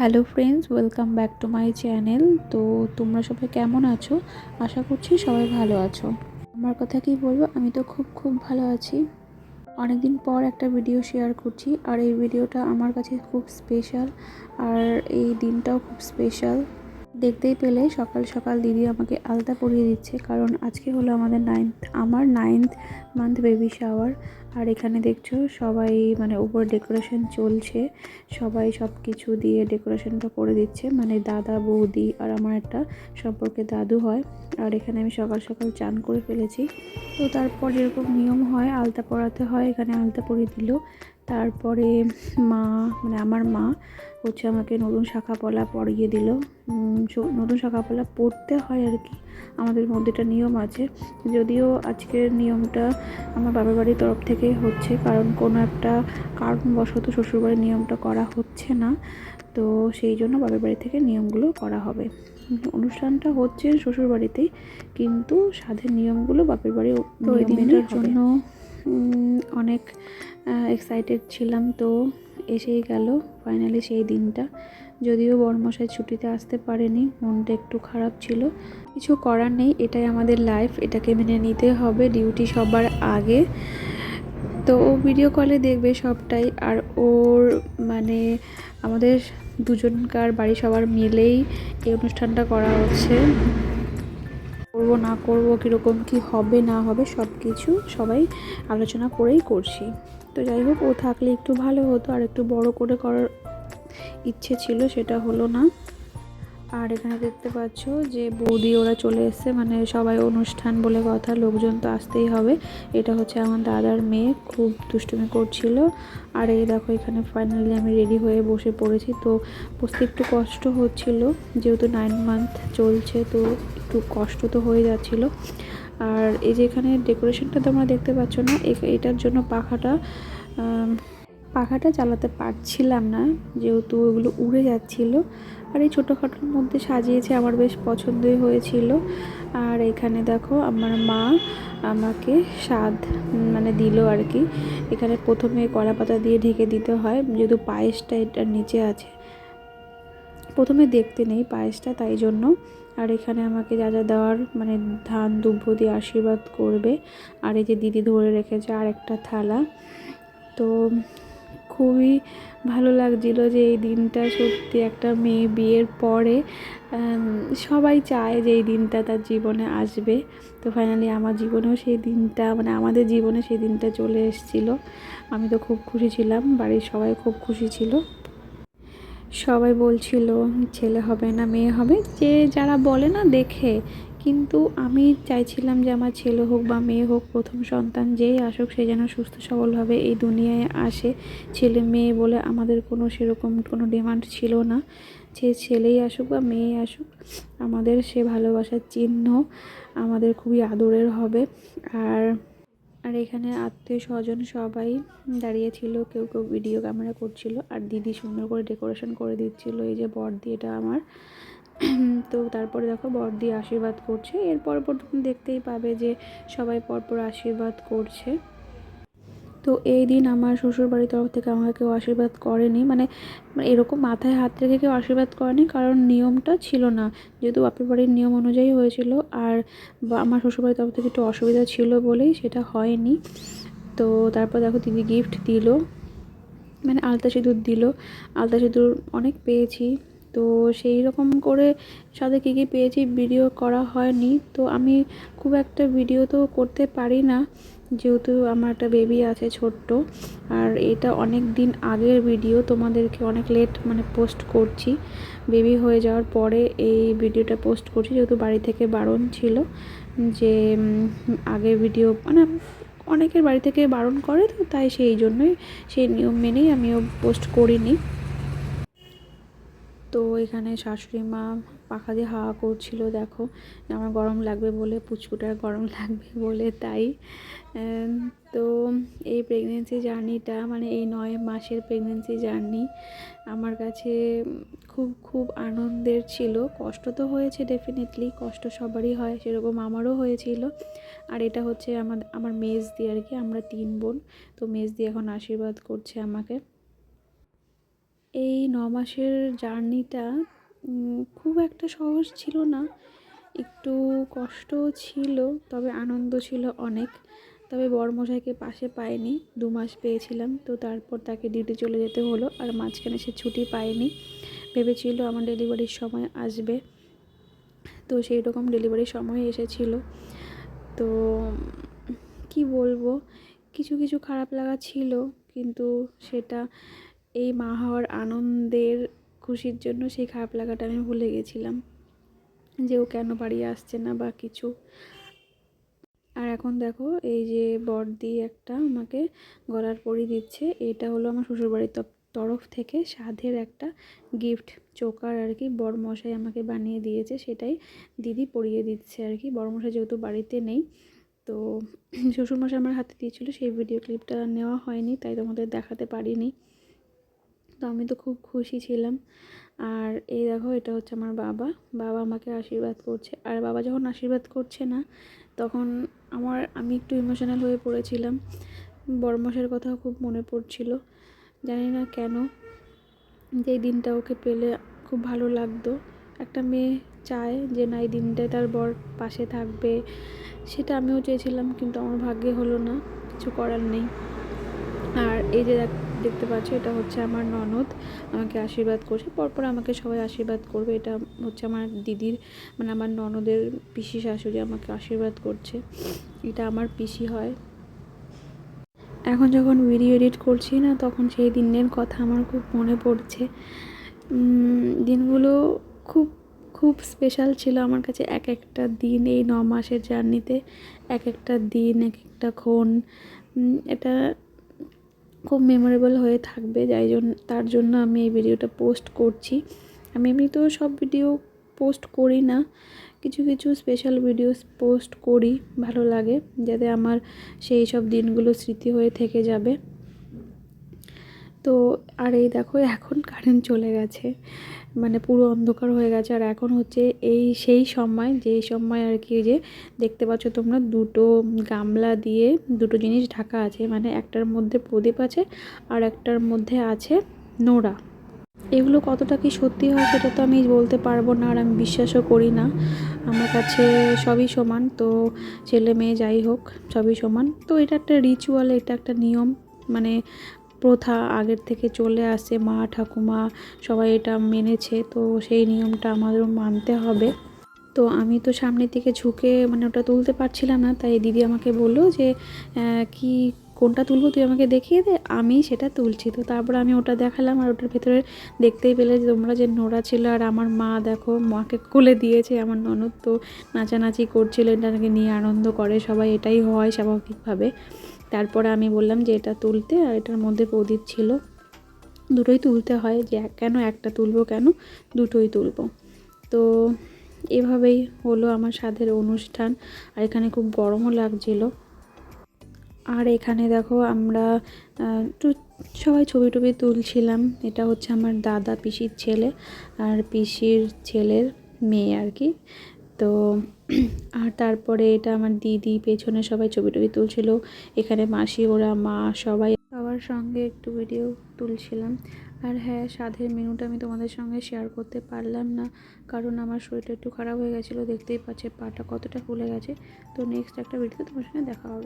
Hello friends, welcome back to my channel. তো তোমরা সবাই কেমন আছো? আশা করছি সবাই ভালো আছো। আমার কথা কি বলব? আমি তো খুব খুব ভালো আছি। অনেকদিন পর একটা ভিডিও শেয়ার করছি, আর এই ভিডিওটা আমার কাছে খুব স্পেশাল আর এই দিনটাও খুব স্পেশাল দেখতেই পেলে সকাল সকাল দিদি আমাকে আলতা পরিয়ে দিচ্ছে, কারণ আজকে হলো আমাদের নাইন্থ আমার নাইন্থ মান্থ বেবি শাওয়ার আর এখানে দেখছ সবাই মানে উপর ডেকোরেশন চলছে, সবাই সব কিছু দিয়ে ডেকোরেশনটা করে দিচ্ছে। মানে দাদা, বৌদি আর আমার একটা সম্পর্কে দাদু হয়, আর এখানে আমি সকাল সকাল চান করে ফেলেছি। তো তারপর এরকম নিয়ম হয়, আলতা পরাতে হয়, এখানে আলতা পরিয়ে দিল। তারপরে মা মানে আমার মা হচ্ছে আমাকে নতুন শাখা পলা পরিয়ে দিল। নতুন শাখা পলা পরতে হয় আর কি। আমাদের মধ্যে একটা নিয়ম আছে। যদিও আজকের নিয়মটা আমার বাবার বাড়ির তরফ থেকেই হচ্ছে কারণ কোনো একটা কারণবশত শ্বশুরবাড়ির নিয়মটা করা হচ্ছে না। তো সেই জন্য বাবার বাড়ি থেকে নিয়মগুলো করা হবে। অনুষ্ঠানটা হচ্ছে শ্বশুরবাড়িতেই কিন্তু সাধের নিয়মগুলো বাপের বাড়ি জন্য অনেক এক্সাইটেড ছিলাম তো এসেই গেল ফাইনালি সেই দিনটা। যদিও বড়মশাই ছুটিতে আসতে পারেনি, মনটা একটু খারাপ ছিল। কিছু করার নেই, এটাই আমাদের লাইফ এটাকে মেনে নিতে হবে ডিউটি সবার আগে। তো ও ভিডিও কলে দেখবে সবটাই, আর ওর মানে আমাদের দুজনকার বাড়ি সবার মিলেই এই অনুষ্ঠানটা করা হচ্ছে। করব, না করব, কীরকম কি হবে, না হবে সব কিছু সবাই আলোচনা করেই করছি। তো যাই হোক, ও থাকলে একটু ভালো হতো, আর একটু বড় করে করার ইচ্ছে ছিল, সেটা হলো না। আর এখানে দেখতে পাচ্ছ যে বৌদি ওরা চলে এসছে মানে সবাই অনুষ্ঠান বলে কথা, লোকজন তো আসতেই হবে। এটা হচ্ছে আমার দাদার মেয়ে, খুব দুষ্টুমি করছিল। আর এই দেখো, এখানে ফাইনালি আমি রেডি হয়ে বসে পড়েছি। তো বসতে একটু কষ্ট হচ্ছিল, যেহেতু নাইন মান্থ চলছে, তো একটু কষ্ট তো হয়ে যাচ্ছিল। আর এই যে এখানে ডেকোরেশনটা তোমরা দেখতে পাচ্ছ না এটার জন্য পাখাটা পাখাটা চালাতে পারছিলাম না, যেহেতু ওগুলো উড়ে যাচ্ছিল। আর এই ছোটোখাটোর মধ্যে সাজিয়েছে আমার বেশ পছন্দই হয়েছিল। আর এখানে দেখো আমার মা আমাকে স্বাদ মানে দিল আর কি। এখানে প্রথমে কলা পাতা দিয়ে ঢেকে দিতে হয়, যেহেতু পায়েসটা এটার নিচে আছে। প্রথমে দেখতে নেই পায়েসটা, তাই জন্য। আর এখানে আমাকে যা যা দেওয়ার মানে ধান দুব্য দিয়ে আশীর্বাদ করবে। আর এই যে দিদি ধরে রেখেছে আর একটা থালা। তো খুবই ভালো লাগছিল যে এই দিনটা সত্যি একটা মেয়ে বিয়ের পরে সবাই চায় যে এই দিনটা তার জীবনে আসবে। তো ফাইনালি আমার জীবনেও সেই দিনটা মানে আমাদের জীবনে সেই দিনটা চলে এসেছিল। আমি তো খুব খুশি ছিলাম, বাড়ির সবাই খুব খুশি ছিল। সবাই বলছিল, ছেলে হবে না, মেয়ে হবে। যে যারা বলে না দেখে কিন্তু আমি চাইছিলাম যে আমার ছেলে হোক বা মেয়ে হোক, প্রথম সন্তান যেই আসুক, সে যেন সুস্থ সবলভাবে এই দুনিয়ায় আসে। ছেলে মেয়ে বলে আমাদের কোনো সেরকম কোনো ডিমান্ড ছিল না। যে ছেলেই আসুক বা মেয়ে আসুক, আমাদের সে ভালোবাসার চিহ্ন আমাদের খুবই আদরের হবে। আর আর এখানে আত্মীয় স্বজন সবাই দাঁড়িয়ে ছিল, কেউ কেউ ভিডিও ক্যামেরা করছিল, আর দিদি সুন্দর করে ডেকোরেশন করে দিচ্ছিল, এই যে বর্দি এটা আমার। তো তারপরে দেখো বর্দি আশীর্বাদ করছে। এরপর পর তুমি দেখতেই পাবে যে সবাই পরপর আশীর্বাদ করছে। তো এই দিন আমার শ্বশুরবাড়ির তরফ থেকে আমাকে কেউ আশীর্বাদ করেনি। মানে মানে এরকম মাথায় হাত রেখে কেউ আশীর্বাদ করেনি, কারণ নিয়মটা ছিল না। যেহেতু বাপের বাড়ির নিয়ম অনুযায়ী হয়েছিল, আর আমার শ্বশুরবাড়ির তরফ থেকে একটু অসুবিধা ছিল বলেই সেটা হয়নি। তো তারপর দেখো দিদি গিফট দিল। মানে আলতা সিঁদুর দিল। আলতা সিঁদুর অনেক পেয়েছি। তো সেই রকম করে সাথে কী কী পেয়েছি ভিডিও করা হয়নি। তো আমি খুব একটা ভিডিও তো করতে পারি না, যেহেতু আমার একটা বেবি আছে ছোট্ট। আর এটা অনেক দিন আগের ভিডিও, তোমাদেরকে অনেক লেট মানে পোস্ট করছি। বেবি হয়ে যাওয়ার পরে এই ভিডিওটা পোস্ট করছি, যেহেতু বাড়ি থেকে বারণ ছিল যে আগের ভিডিও মানে অনেকের বাড়ি থেকে বারণ করে তো, তাই সেই জন্যই সেই নিয়ম মেনেই আমিও পোস্ট করিনি। তো এখানে শাশুড়ি মা পাখা দিয়ে হাওয়া করছিল, দেখো, আমার গরম লাগবে বলে, পুচকুটার গরম লাগবে বলে, তাই। তো এই প্রেগনেন্সি জার্নিটা মানে এই নয় মাসের প্রেগনেন্সি জার্নি আমার কাছে খুব খুব আনন্দের ছিল। কষ্ট তো হয়েছে ডেফিনেটলি কষ্ট সবারই হয়, সেরকম আমারও হয়েছিল। আর এটা হচ্ছে আমার আমার মেজ দিয়ে আর কি, আমরা তিন বোন, তো মেজ দিয়ে এখন আশীর্বাদ করছে আমাকে। এই ন মাসের জার্নিটা খুব একটা সহজ ছিল না। একটু কষ্ট ছিল, তবে আনন্দ ছিল অনেক। তবে বড়মশাইকে পাশে পাইনি, দু মাস পেয়েছিলাম, তো তারপর তাকে ডিউটি চলে যেতে হলো, আর মাঝখানে সে ছুটি পায়নি। ভেবেছিল আমার ডেলিভারির সময় আসবে, তো সেই রকম ডেলিভারির সময় এসেছিল। তো, কি বলব, কিছু কিছু খারাপ লাগা ছিল, কিন্তু সেটা এই মা হওয়ার আনন্দের খুশির জন্য সেই খারাপ লাগাটা আমি ভুলে গেছিলাম যে ও কেন বাড়ি আসছে না বা কিছু। আর এখন দেখো, এই যে বড়দি একটা আমাকে গলার পরি দিচ্ছে, এটা হলো আমার শ্বশুরবাড়ির তরফ থেকে সাধের একটা গিফট চোকার আর কি বড়মশাই আমাকে বানিয়ে দিয়েছে, সেটাই দিদি পরিয়ে দিচ্ছে আর কি। বড়মশাই যেহেতু বাড়িতে নেই, তো শ্বশুরমশাই আমার হাতে দিয়েছিল, সেই ভিডিও ক্লিপটা নেওয়া হয়নি, তাই তোমাদের দেখাতে পারিনি। তো আমি তো খুব খুশি ছিলাম। আর এই দেখো, এটা হচ্ছে আমার বাবা। বাবা আমাকে আশীর্বাদ করছে। আর বাবা যখন আশীর্বাদ করছে না, তখন আমার, আমি একটু ইমোশনাল হয়ে পড়েছিলাম। বড় বড়মশের কথাও খুব মনে পড়ছিল। জানি না কেন, যে দিনটা ওকে পেলে খুব ভালো লাগতো। একটা মেয়ে চায় যে, না, এই দিনটায় তার বর পাশে থাকবে। সেটা আমিও চেয়েছিলাম, কিন্তু আমার ভাগ্যে হলো না। কিছু করার নেই। আর এই যে দেখতে পাচ্ছ, এটা হচ্ছে আমার ননদ। আমাকে আশীর্বাদ করছে। পরপর আমাকে সবাই আশীর্বাদ করবে। এটা হচ্ছে আমার দিদির মানে আমার ননদের পিসি শাশুড়ি আমাকে আশীর্বাদ করছে। এটা আমার পিসি হয়। এখন যখন ভিডিও এডিট করছি না, তখন সেই দিনের কথা আমার খুব মনে পড়ছে। দিনগুলো খুব খুব স্পেশাল ছিল আমার কাছে। এক একটা দিন এই ন মাসের জার্নিতে এক একটা দিন, এক একটা ক্ষণ। এটা খুব মেমোরেবল হয়ে থাকবে, যাই জন্য তার জন্য আমি এই ভিডিওটা পোস্ট করছি। আমি এমনিতেও সব ভিডিও পোস্ট করি না, কিছু কিছু স্পেশাল ভিডিওস পোস্ট করি, ভালো লাগে, যাতে আমার সেই সব দিনগুলো স্মৃতি হয়ে থেকে যাবে। তো আর এই দেখো, এখন কারেন্ট চলে গেছে। মানে পুরো অন্ধকার হয়ে গেছে। আর এখন হচ্ছে এই সেই সময় যেই সময় আর কি যে দেখতে পাচ্ছ তোমরা, দুটো গামলা দিয়ে দুটো জিনিস ঢাকা আছে। মানে একটার মধ্যে প্রদীপ আছে আর একটার মধ্যে আছে নোড়া। এগুলো কতটা কি সত্যি হয় সেটা তো আমি বলতে পারব না আর আমি বিশ্বাসও করি না। আমার কাছে সবই সমান। তো ছেলে মেয়ে যাই হোক, সবই সমান। তো এটা একটা রিচুয়াল এটা একটা নিয়ম। মানে প্রথা আগের থেকে চলে আসে, মা, ঠাকুমা সবাই এটা মেনেছে, তো সেই নিয়মটা আমাদেরও মানতে হবে। তো আমি তো সামনের দিকে ঝুঁকে মানে ওটা তুলতে পারছিলাম না, তাই দিদি আমাকে বলল যে কি, কোনটা তুলবো তুই আমাকে দেখিয়ে দে, আমি সেটা তুলছি। তো তারপর আমি ওটা দেখালাম আর ওটার ভেতরে দেখতেই পেলে যে তোমরা যে নোড়া ছিল আর আমার মা, দেখো, মাকে কোলে দিয়েছে আমার ননদ, তো নাচানাচি করছিল এটাকে নিয়ে আনন্দ করে, সবাই এটাই হয় স্বাভাবিকভাবে। তারপরে আমি বললাম যে এটা তুলতে, আর এটার মধ্যে প্রদীপ ছিল। দুটোই তুলতে হয় যে কেন একটা তুলবো কেন? দুটোই তুলবো। তো এভাবেই হলো আমার সাধের অনুষ্ঠান, আর এখানে খুব গরমও লাগছিল। আর এখানে দেখো আমরা একটু সবাই ছবি টবি তুলছিলাম। এটা হচ্ছে আমার দাদা পিসির ছেলে, আর পিসির ছেলের মেয়ে আর কি। তো আর তারপরে এটা আমার দিদি, পেছনে সবাই ছবি টবি তুলছিল। এখানে মাসি, ওরা, মা সবাই সবার সঙ্গে একটু ভিডিও তুলছিলাম। আর হ্যাঁ স্বাদের মেনুটা আমি তোমাদের সঙ্গে শেয়ার করতে পারলাম না, কারণ আমার শরীরটা একটু খারাপ হয়ে গেছিল। দেখতেই পাচ্ছে, পাটা কতটা ফুলে গেছে। তো নেক্সট একটা ভিডিওতে তোমার সঙ্গে দেখা হবে।